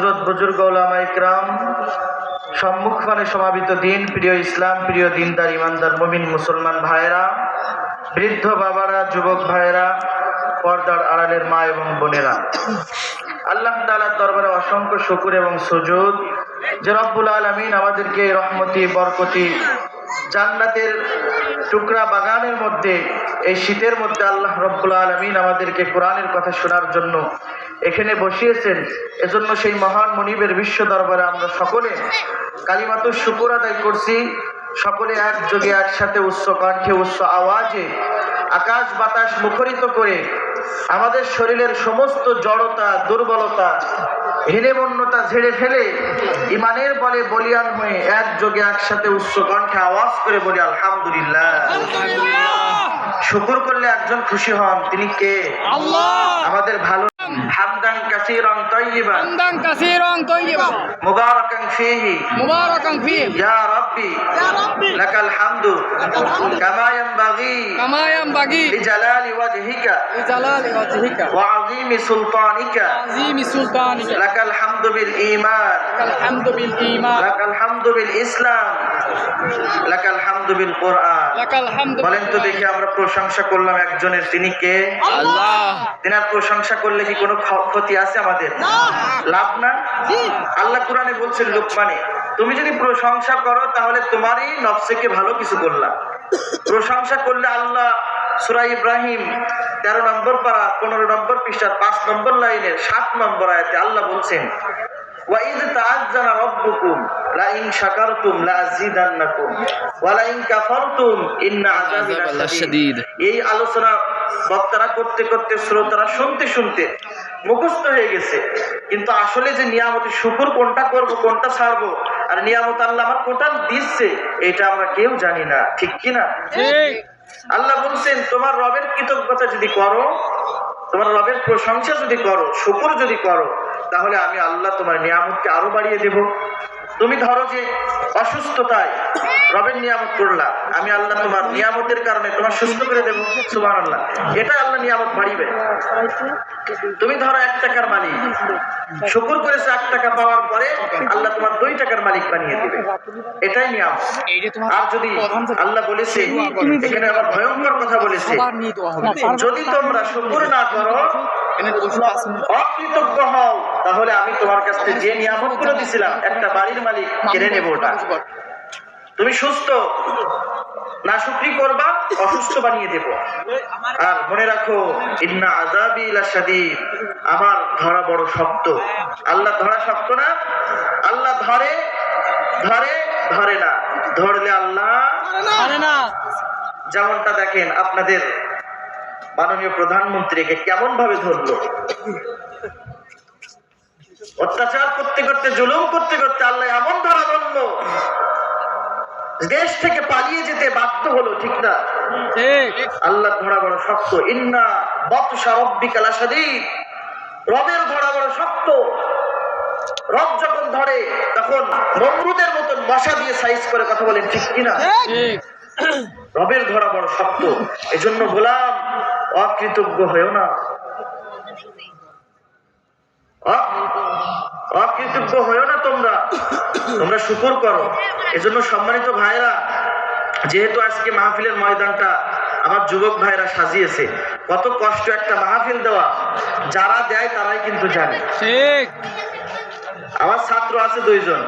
হজরত বুজুর্গ ওলামা ইকরাম সম্মুখপানে সমাবিত দিন, প্রিয় ইসলাম, প্রিয় দিনদার, ইমানদার, মমিন, মুসলমান ভাইয়েরা, বৃদ্ধ বাবারা, যুবক ভাইয়েরা, পর্দার আড়ালের মা এবং বোনেরা। আল্লাহ তালার দরবারে অসংখ্য শুকুর এবং সুযোগ যে রব্বুল আলমিন আমাদেরকে রহমতি, বরকতি, জান্নাতের টুকরা বাগানের মধ্যে, এই শীতের মধ্যে আল্লাহ রব্বুল আলমিন আমাদেরকে কোরআনের কথা শোনার জন্য এখানে বসিয়েছেন। এজন্য সেই মহান মনিবের বিশ্ব দরবারে আমরা সকলে কালিমাতুর শুকুর আদায় করছি। সকলে একযোগে একসাথে উচ্চ কণ্ঠে উচ্চ আওয়াজে আকাশ বাতাস মুখরিত করে আমাদের শরীরের সমস্ত জড়তা দুর্বলতা হীনেমন্যতা ঝেড়ে ফেলে ইমানের বলে বলিয়ান হয়ে একযোগে একসাথে উচ্চ কণ্ঠে আওয়াজ করে বলি আলহামদুলিল্লাহ। শুকুর করলে একজন খুশি হন। তিনি কে? আমাদের ভালো نعم. حمدا كثيرا طيبا. حمدا كثيرا طيبا. مباركا فيه. مباركا فيه. يا ربي يا ربي. لك الحمد. لك الحمد. كما ينبغي. كما ينبغي. لجلال وجهك. لجلال وجهك. وعظيم سلطانك. عظيم سلطانك. لك الحمد بالإيمان. لك الحمد بالإيمان. لك الحمد بالإسلام. বলেন তো দেখি আমরা প্রশংসা করলাম একজনের তিনি কে? প্রশংসা করলে কি কোনো ক্ষতি আছে আমাদের? লাভ না? আল্লাহ কোরআনে বলছেন লোকমানে তুমি যদি প্রশংসা করো তাহলে তোমারই নফসেকে ভালো কিছু করলাম। প্রশংসা করলে আল্লাহ সুরা ইব্রাহিম তেরো নম্বর পাড়া পনেরো নম্বর পৃষ্ঠার পাঁচ নম্বর লাইনের সাত নম্বর আয়াতে আল্লাহ বলছেন وَإِذْ تَعَذَّنَ رَبُّكُمْ لَئِنْ شَكَرْتُمْ لَأَزِيدَنَّكُمْ وَلَئِنْ كَفَرْتُمْ إِنَّ عَذَابِي لَشَدِيدٌ এই আলোচনা বক্তারা করতে করতে শ্রোতারা শুনতে শুনতে মুখস্থ হয়ে গেছে কিন্তু আসলে যে নিয়ামতের শুকুর কোনটা করব কোনটা ছাড়বো আর নিয়ামত আল্লাহ আমার কোনটা দিচ্ছে এটা আমরা কেউ জানি না ঠিক কি না ঠিক আল্লাহ বলছেন তোমার রবের কৃতজ্ঞতা যদি করো তোমার রবের প্রশংসা যদি করো শুকুর যদি করো তাহলে আমি আল্লাহ তোমার নিয়ামতকে আরও বাড়িয়ে দেব। তুমি ধরো যে অসুস্থতায় রবের নিয়ামত করলাম আমি আল্লাহ তোমার নিয়ামতের কারণে তোমার সুস্থ করে দেবো। সুবাহ আল্লাহ এটা আল্লাহ নিয়ামত বাড়িবে। তুমি ধরো এক টাকার মালিক। শুকুর করেছে এক টাকা পাওয়ার পরে আল্লাহ তোমার দুই টাকার মালিক বানিয়ে দেবে। এটাই তোমার আর যদি আল্লাহ বলেছে, এখানে আবার ভয়ঙ্কর কথা বলেছে, যদি তোমরা শুকুর না করো অকৃতজ্ঞ হও তাহলে আমি তোমার কাছ থেকে যে নিয়ামত করে দিছিলাম একটা বাড়ির মালিক কেড়ে নেব ওটা। তুমি সুস্থ না শুক্রি করবা অসুস্থ বানিয়ে দেব। আর মনে রাখো ইন্না আজাবি লাশাদীদ আমার ধরা বড় শক্ত। আল্লাহ ধরা শক্ত না আল্লাহ ধরে ধরে ধরে না। ধরলে আল্লাহ যেমনটা দেখেন আপনাদের মাননীয় প্রধানমন্ত্রীকে কেমন ভাবে ধরলো? অত্যাচার করতে করতে জুলুম করতে করতে আল্লাহ এমন ধরা ধরলো দেশ থেকে পালিয়ে যেতে বাধ্য হলো ঠিক না? আল্লাহ ধরা বড় শক্ত। ইন্না বৎসা রব্বিকা লাশাদীদ। রবের ধরা বড় শক্ত। রব যখন ধরে তখন নমরুদের মতন মশা দিয়ে সাইজ করে কথা বলেন ঠিক কিনা? রবের ধরা বড় শক্ত। এজন্য গোলাম অকৃতজ্ঞ হয়েও না। অকৃতজ্ঞ হয়েও না তোমরা। তোমরা শুকুর করো। এজন্য সম্মানিত ভাইরা যেহেতু আজকে মাহফিলের ময়দানটা আমার যুবক ভাইরা সাজিয়েছে কত কষ্ট একটা মাহফিল দেওয়া। যারা দেয় তারাই কিন্তু জানে। ঠিক। আমার ছাত্র আছে দুইজন।